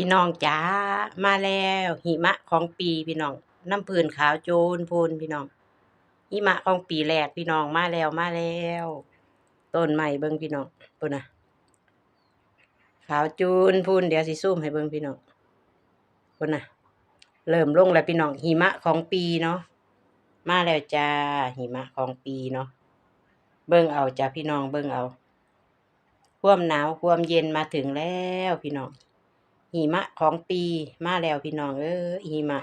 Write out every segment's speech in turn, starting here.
พี่น้องจ๋ามาแล้ว หิมะของปีพี่น้อง น้ำพื้นขาวโจนพูนพี่น้อง หิมะของปีแรกพี่น้องมาแล้วมาแล้วต้นใหม่เบิ่งพี่น้องปุ่นน่ะขาวจูนพูนเดี๋ยวสิซูมให้เบิ่งพี่น้องปุ่นน่ะเริ่มลงแล้วพี่น้องหิมะของปีเนาะมาแล้วจ้าหิมะของปีเนาะเบิ่งเอาจ้าพี่น้องเบิ่งเอา ความหนาวความเย็นมาถึงแล้วพี่น้อง หิมะของปีมาแล้วพี่น้องเอ้ยหิมะ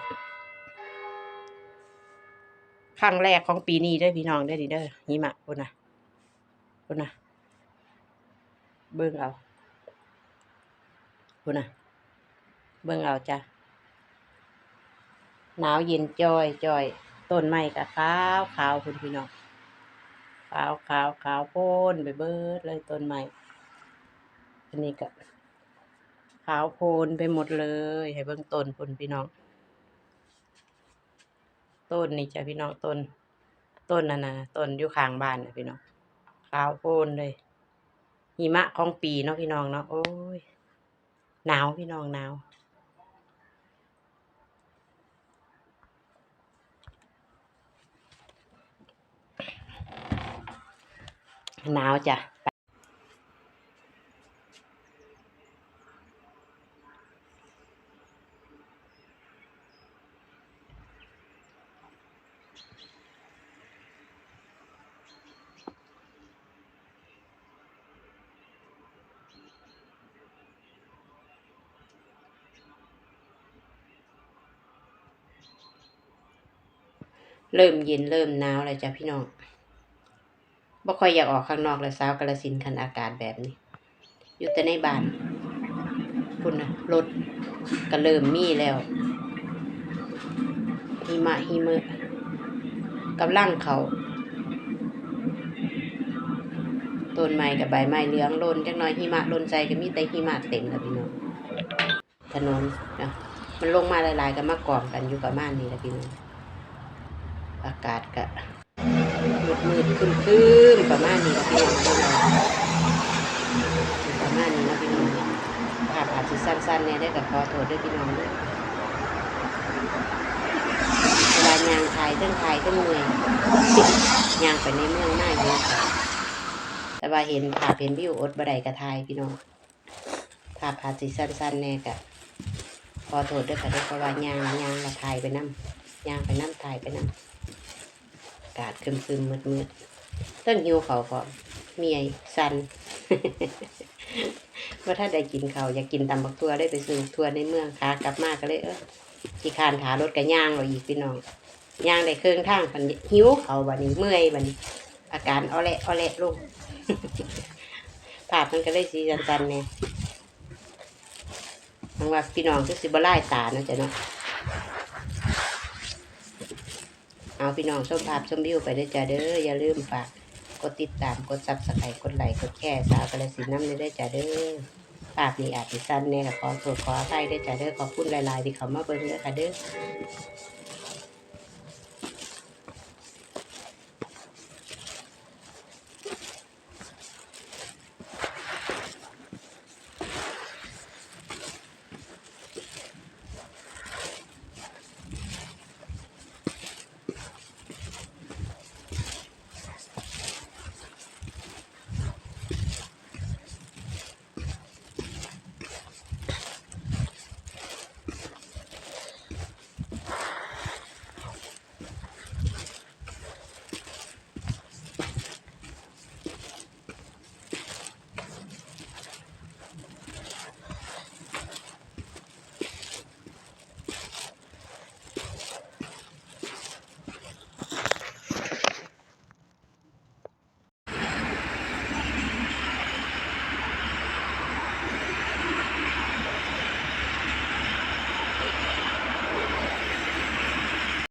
ครั้งแรกของปีนี้เด้พี่น้องเด้ดิเด้อหิมะพุ่นน่ะพุ่นน่ะเบิ่งเอาพุ่นน่ะเบิ่งเอาจ้ะหนาวเย็นจอยจอยต้นไม้ก็ขาวขาวพุ่นพี่น้องขาวขาวขาวโพ้นไปเบิดเลยต้นไม้อันนี้ก็ ขาวโพลนไปหมดเลย ให้เบิ่งต้นพุ่นพี่น้อง ต้นนี่จ้ะพี่น้องต้น ต้นน่ะนะต้นอยู่ข้างบ้านนะพี่น้อง ขาวโพลนเลย หิมะของปีเนาะพี่น้องเนาะโอ้ย หนาวพี่น้องหนาวหนาวจ้ะ เริ่มเย็นเริ่มหนาวแล้วจ้ะพี่น้องบ่ค่อยอยากออกข้างนอกแล้วสาวกาฬสินคันอากาศแบบนี้ อยู่แต่ในบ้านคุณนะรถก็เริ่มมีแล้วหิมะหิมะกำลังเขาต้นไม้กับใบไม้เหลืองโลนจักหน่อยหิมะโลนใจก็มีแต่หิมะเต็มแล้วพี่น้องถนนนะมันลงมาหลายๆก็มากองกันอยู่ประมาณนี้แหละพี่น้อง อากาศก็มืดมืดๆครึมครึมๆประมาณนี้พี่น้องประมาณนี้นะพี่น้องภาพอาจจะสั้นๆเนี่ยได้กับขอโทษด้วยพี่น้องด้วยเวลายางไทยเทั้งไทยเทั้งเมืองยางไปในเมืองหน้าเยอะแต่ว่าเห็นภาพเห็นวิวอดบไดกระทายพี่น้องภาพอาจจะสั้นๆแน่กะขอโทษด้วยค่ะด้วยเพราะว่ายางยางละทายไปน้ำ ย่างไปน้ำตายไปน้ำกาศครึมคึมมืดมืดๆเรื่องหิวเขาวพร้อมเมียสันว่าถ้าได้กินเขาอยากกินตำบักตัวได้ไปซื้อทัวในเมืองขากลับมาก็เลยเออขี่คานขารถกับย่างเราอีกพี่น้องย่างได้เครื่องทางพันหิวเขาวบันนี้เมื่อยบันนี้ อาการอ้อแหละอ้อแหละลงภาพมันก็เลยสีสันๆเนี่ยทั้งว่าพี่น้องก็สิบไล่ตาเนาะจ๊ะเนาะ เอาพี่น้องชมภาพชมวิวไปได้จ้าเด้ออย่าลืมฝากกดติดตามกดซับสไครต์กดไลค์กดแชร์สาวกระสินธุ์น้ำเด้จ้าเด้อภาพนี้อาจจะสั้นแน่ยขอโทษขออภัยด้จ้าเด้อขอบคุณหลายๆที่เขามาเบิ่งเด้อค่ะเด้อ